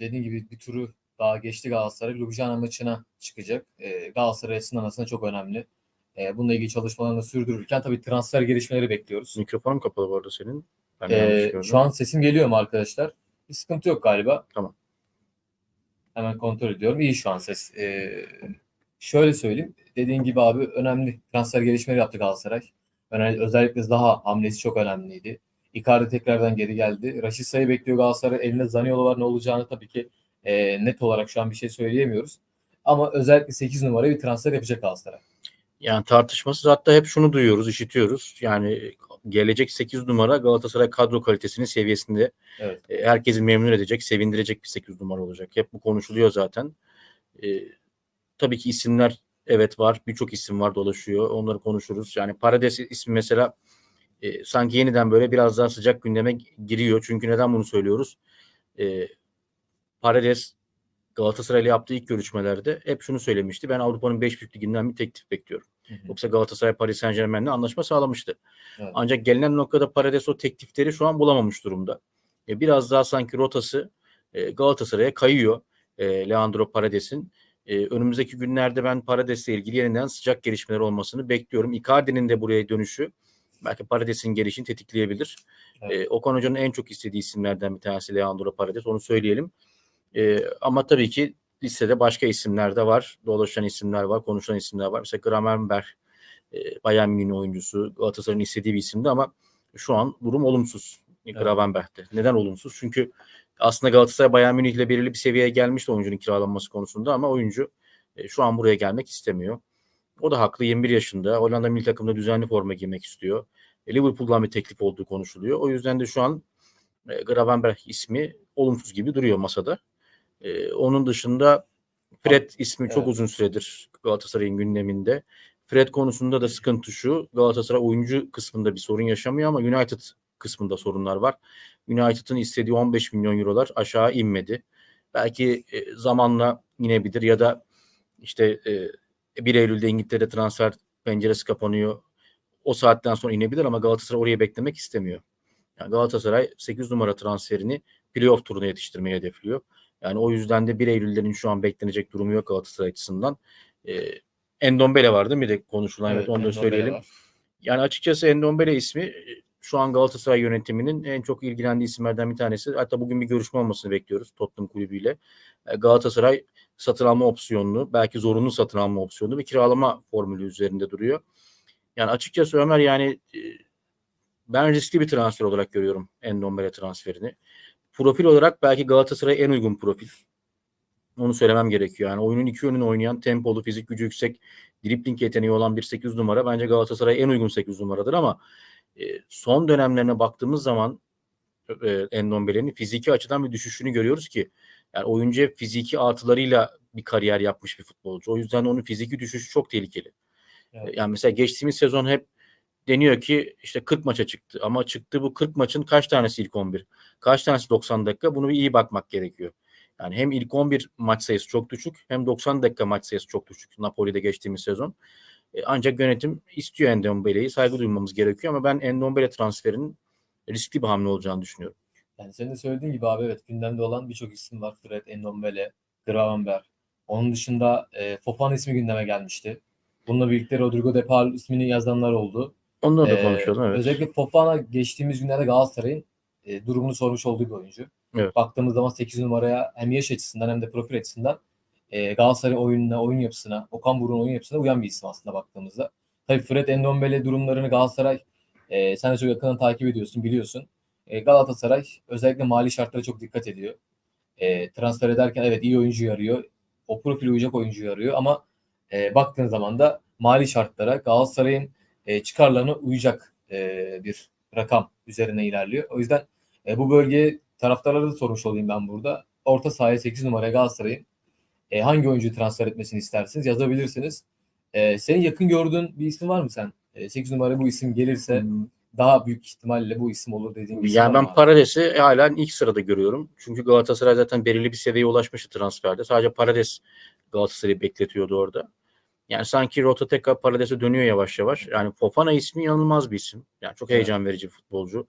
dediğin gibi bir turu daha geçti Galatasaray. Ljubljana maçına çıkacak. E, Galatasaray açısından aslında çok önemli. E, bununla ilgili çalışmalarını sürdürürken tabii transfer gelişmeleri bekliyoruz. Mikrofonum kapalı bu arada senin. Ben gördüm. şu an sesim geliyor mu arkadaşlar? Bir sıkıntı yok galiba. Tamam. Hemen kontrol ediyorum. İyi şu an ses. Ee, şöyle söyleyeyim. Dediğin gibi abi önemli transfer gelişmeleri yaptı Galatasaray. Önemli, özellikle daha hamlesi çok önemliydi. Icardi tekrardan geri geldi. Raşit Say'ı bekliyor Galatasaray. Elinde Zaniolo var. Ne olacağını tabii ki e, net olarak şu an bir şey söyleyemiyoruz. Ama özellikle 8 numaraya bir transfer yapacak Galatasaray. Yani tartışmasız hatta hep şunu duyuyoruz, işitiyoruz. Yani gelecek 8 numara Galatasaray kadro kalitesinin seviyesinde Evet. e, herkesi memnun edecek, sevindirecek bir 8 numara olacak. Hep bu konuşuluyor zaten. E, tabii ki isimler evet var. Birçok isim var dolaşıyor. Onları konuşuruz. Yani Parades ismi mesela e, sanki yeniden böyle biraz daha sıcak gündeme giriyor. Çünkü neden bunu söylüyoruz? E, Parades Galatasaray'la yaptığı ilk görüşmelerde hep şunu söylemişti. Ben Avrupa'nın 5 büyük liginden bir teklif bekliyorum. Hı hı. Yoksa Galatasaray Paris Saint Germain'le anlaşma sağlamıştı. Evet. Ancak gelinen noktada Paredes o teklifleri şu an bulamamış durumda. E, biraz daha sanki rotası e, Galatasaray'a kayıyor e, Leandro Paredes'in. E, önümüzdeki günlerde ben Paredes'le ilgili yeniden sıcak gelişmeler olmasını bekliyorum. Icardi'nin de buraya dönüşü belki Paredes'in gelişini tetikleyebilir. Evet. E, Okan Hoca'nın en çok istediği isimlerden bir tanesi Leandro Paredes. Onu söyleyelim. E, ama tabii ki listede başka isimler de var. Dolaşan isimler var, konuşulan isimler var. Mesela Gravenberg e, Bayern Münih'in oyuncusu Galatasaray'ın istediği bir isimdi ama şu an durum olumsuz Evet. Gravenberg'te. Neden olumsuz? Çünkü aslında Galatasaray Bayern Münih ile belirli bir seviyeye gelmişti oyuncunun kiralanması konusunda ama oyuncu e, şu an buraya gelmek istemiyor. O da haklı 21 yaşında. Hollanda milli takımda düzenli forma giymek istiyor. E, Liverpool'dan bir teklif olduğu konuşuluyor. O yüzden de şu an e, Gravenberg ismi olumsuz gibi duruyor masada. E, onun dışında Fred ismi çok Evet. uzun süredir Galatasaray'ın gündeminde. Fred konusunda da sıkıntı şu. Galatasaray oyuncu kısmında bir sorun yaşamıyor ama United kısmında sorunlar var. United'ın istediği 15 milyon eurolar aşağı inmedi. Belki e, zamanla inebilir ya da işte e, 1 Eylül'de İngiltere transfer penceresi kapanıyor. O saatten sonra inebilir ama Galatasaray oraya beklemek istemiyor. Yani Galatasaray 8 numara transferini playoff turuna yetiştirmeyi hedefliyor. Yani o yüzden de 1 Eylül'lerin şu an beklenecek durumu yok Galatasaray açısından. E, Endombele vardı bir de konuşulan evet, onu da söyleyelim. var. Yani açıkçası Endombele ismi e, şu an Galatasaray yönetiminin en çok ilgilendiği isimlerden bir tanesi. Hatta bugün bir görüşme olmasını bekliyoruz Tottenham kulübüyle. E, Galatasaray satın alma opsiyonunu, belki zorunlu satın alma opsiyonu ve kiralama formülü üzerinde duruyor. Yani açıkçası Ömer yani e, ben riskli bir transfer olarak görüyorum Endombele transferini. Profil olarak belki Galatasaray en uygun profil. Onu söylemem gerekiyor. Yani oyunun iki yönünü oynayan, tempolu, fizik gücü yüksek, dribling yeteneği olan bir 8 numara bence Galatasaray en uygun 8 numaradır ama e, son dönemlerine baktığımız zaman e, Endombele'nin fiziki açıdan bir düşüşünü görüyoruz ki yani oyuncu fiziki artılarıyla bir kariyer yapmış bir futbolcu. O yüzden onun fiziki düşüşü çok tehlikeli. Evet. Yani mesela geçtiğimiz sezon hep deniyor ki işte 40 maça çıktı ama çıktı bu 40 maçın kaç tanesi ilk 11? Kaç tanesi 90 dakika? Bunu bir iyi bakmak gerekiyor. Yani hem ilk 11 maç sayısı çok düşük hem 90 dakika maç sayısı çok düşük Napoli'de geçtiğimiz sezon. E, ancak yönetim istiyor Endombele'yi. Saygı duymamız gerekiyor ama ben Endombele transferinin riskli bir hamle olacağını düşünüyorum. Yani senin de söylediğin gibi abi evet gündemde olan birçok isim var. Fred, Endombele, Gravenberg. Onun dışında e, Fofana ismi gündeme gelmişti. Bununla birlikte Rodrigo De Paul ismini yazanlar oldu. Onları da Ee, konuşalım evet. Özellikle Fofana geçtiğimiz günlerde Galatasaray'ın e, durumunu sormuş olduğu bir oyuncu. Evet. Baktığımız zaman 8 numaraya hem yaş açısından hem de profil açısından e, Galatasaray oyununa, oyun yapısına, Okan Buruk'un oyun yapısına uyan bir isim aslında baktığımızda. Tabii Fred Endombele durumlarını Galatasaray e, sen de çok yakından takip ediyorsun, biliyorsun. E, Galatasaray özellikle mali şartlara çok dikkat ediyor. E, transfer ederken evet iyi oyuncu arıyor. O profil uyacak oyuncu arıyor ama e, baktığın zaman da mali şartlara Galatasaray'ın e, çıkarlarına uyacak e, bir rakam üzerine ilerliyor. O yüzden e, bu bölgeye taraftarlara da sormuş olayım ben burada. Orta sahaya 8 numaraya Galatasaray'ın e, hangi oyuncuyu transfer etmesini istersiniz yazabilirsiniz. E, senin yakın gördüğün bir isim var mı sen? E, 8 numara bu isim gelirse daha büyük ihtimalle bu isim olur dediğin bir isim Yani ben? Parades'i halen ilk sırada görüyorum. Çünkü Galatasaray zaten belirli bir seviyeye ulaşmıştı transferde. Sadece Parades Galatasaray'ı bekletiyordu orada. Yani sanki rota tekrar Parades'e dönüyor yavaş yavaş. Yani Fofana ismi inanılmaz bir isim. Yani çok Evet. heyecan verici bir futbolcu.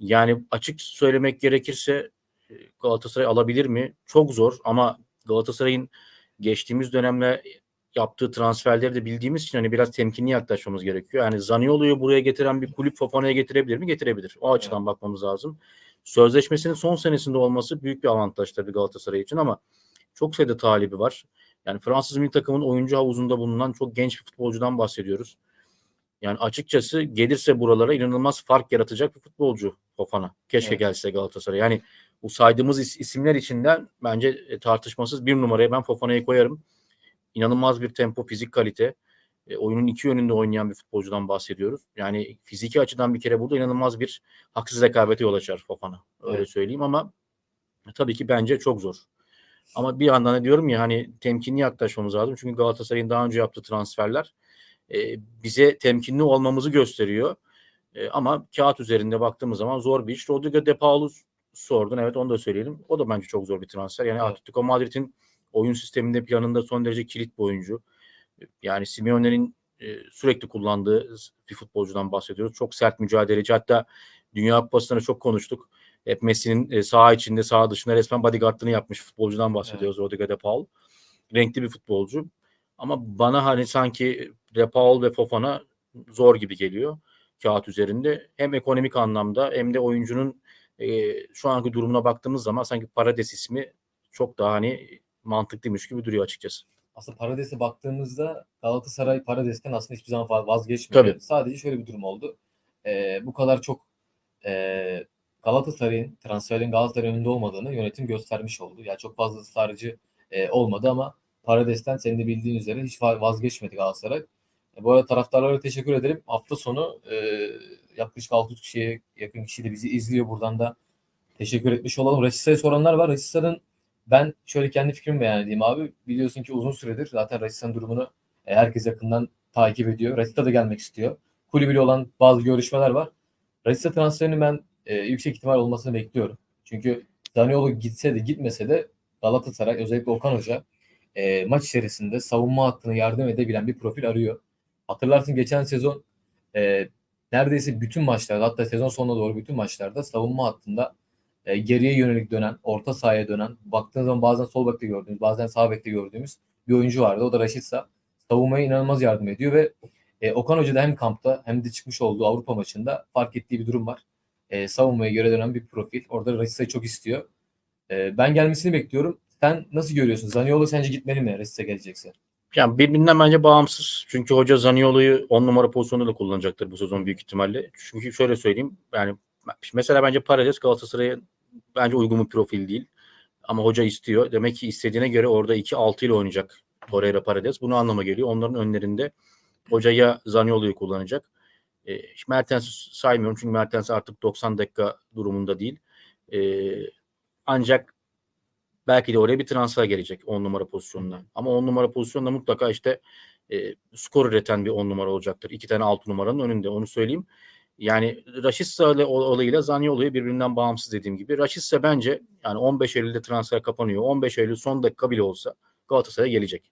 Yani açık söylemek gerekirse e, Galatasaray alabilir mi? Çok zor ama Galatasaray'ın geçtiğimiz dönemde yaptığı transferleri de bildiğimiz için hani biraz temkinli yaklaşmamız gerekiyor. Yani Zaniolo'yu buraya getiren bir kulüp Fofana'ya getirebilir mi? Getirebilir. O açıdan bakmamız lazım. Sözleşmesinin son senesinde olması büyük bir avantaj tabii Galatasaray için ama çok sayıda talibi var. Yani Fransız milli takımın oyuncu havuzunda bulunan çok genç bir futbolcudan bahsediyoruz. Yani açıkçası gelirse buralara inanılmaz fark yaratacak bir futbolcu Fofana. Keşke Evet. gelse Galatasaray. Yani bu saydığımız is- isimler içinden bence e, tartışmasız bir numaraya ben Fofana'yı koyarım. İnanılmaz bir tempo, fizik kalite. E, oyunun iki yönünde oynayan bir futbolcudan bahsediyoruz. Yani fiziki açıdan bir kere burada inanılmaz bir haksız rekabete yol açar Fofana. Öyle Evet. söyleyeyim ama e, tabii ki bence çok zor. Ama bir yandan da diyorum ya hani temkinli yaklaşmamız lazım. Çünkü Galatasaray'ın daha önce yaptığı transferler e, bize temkinli olmamızı gösteriyor. E, ama kağıt üzerinde baktığımız zaman zor bir iş. Rodrigo De Paul'u sordun. Evet onu da söyleyelim. O da bence çok zor bir transfer. Yani Evet. Atletico Madrid'in oyun sisteminde planında son derece kilit bir oyuncu. Yani Simeone'nin e, sürekli kullandığı bir futbolcudan bahsediyoruz. Çok sert mücadeleci. Hatta Dünya Kupası'nda çok konuştuk. Hep Messi'nin e, saha içinde, saha dışında resmen bodyguardlığını yapmış futbolcudan bahsediyoruz. Rodrigo De Paul. Renkli bir futbolcu. Ama bana hani sanki De Paul ve Fofana zor gibi geliyor kağıt üzerinde. Hem ekonomik anlamda hem de oyuncunun e, şu anki durumuna baktığımız zaman sanki Parades ismi çok daha hani mantıklıymış gibi duruyor açıkçası. Aslında Parades'e baktığımızda Galatasaray Parades'ten aslında hiçbir zaman vazgeçmiyor. Tabii. Sadece şöyle bir durum oldu. Ee, bu kadar çok e, Galatasaray'ın transferin Galatasaray'ın önünde olmadığını yönetim göstermiş oldu. Yani çok fazla ısrarcı e, olmadı ama Parades'ten senin de bildiğin üzere hiç va- vazgeçmedi Galatasaray. E, bu arada taraftarlara teşekkür ederim. Hafta sonu e, yaklaşık 600 kişiye yakın kişi de bizi izliyor. Buradan da teşekkür etmiş olalım. Rasista'ya soranlar var. Rasista'nın ben şöyle kendi fikrimi beyan edeyim abi. Biliyorsun ki uzun süredir zaten Rasista'nın durumunu e, herkes yakından takip ediyor. Rasista da gelmek istiyor. Kulübüyle olan bazı görüşmeler var. Rasista transferinin ben e, yüksek ihtimal olmasını bekliyorum. Çünkü Zaniolo gitse de gitmese de Galatasaray özellikle Okan Hoca e, maç içerisinde savunma hattına yardım edebilen bir profil arıyor. Hatırlarsın geçen sezon e, neredeyse bütün maçlarda hatta sezon sonuna doğru bütün maçlarda savunma hattında e, geriye yönelik dönen, orta sahaya dönen, baktığın zaman bazen sol bekte gördüğümüz, bazen sağ bekte gördüğümüz bir oyuncu vardı. O da Raşitsa. Savunmaya inanılmaz yardım ediyor ve e, Okan Hoca da hem kampta hem de çıkmış olduğu Avrupa maçında fark ettiği bir durum var. E, savunmaya göre dönen bir profil. Orada Raşitsa'yı çok istiyor. E, ben gelmesini bekliyorum. Sen nasıl görüyorsun? Zaniolo sence gitmeli mi Raşitsa gelecekse? Yani birbirinden bence bağımsız. Çünkü hoca Zaniolo'yu 10 numara pozisyonunda kullanacaktır bu sezon büyük ihtimalle. Çünkü şöyle söyleyeyim. Yani mesela bence Paredes Galatasaray'a bence uygun bir profil değil. Ama hoca istiyor. Demek ki istediğine göre orada 2-6 ile oynayacak Torreira Paredes. Bunu anlama geliyor. Onların önlerinde hoca ya Zaniolo'yu kullanacak. E, Mertens'i saymıyorum çünkü Mertens artık 90 dakika durumunda değil. E, ancak belki de oraya bir transfer gelecek 10 numara pozisyonuna. Ama 10 numara pozisyonunda mutlaka işte e, skor üreten bir 10 numara olacaktır. İki tane 6 numaranın önünde onu söyleyeyim. Yani Raşitsa ile olayıyla Zaniolo'yu birbirinden bağımsız dediğim gibi. Raşitsa bence yani 15 Eylül'de transfer kapanıyor. 15 Eylül son dakika bile olsa Galatasaray'a gelecek.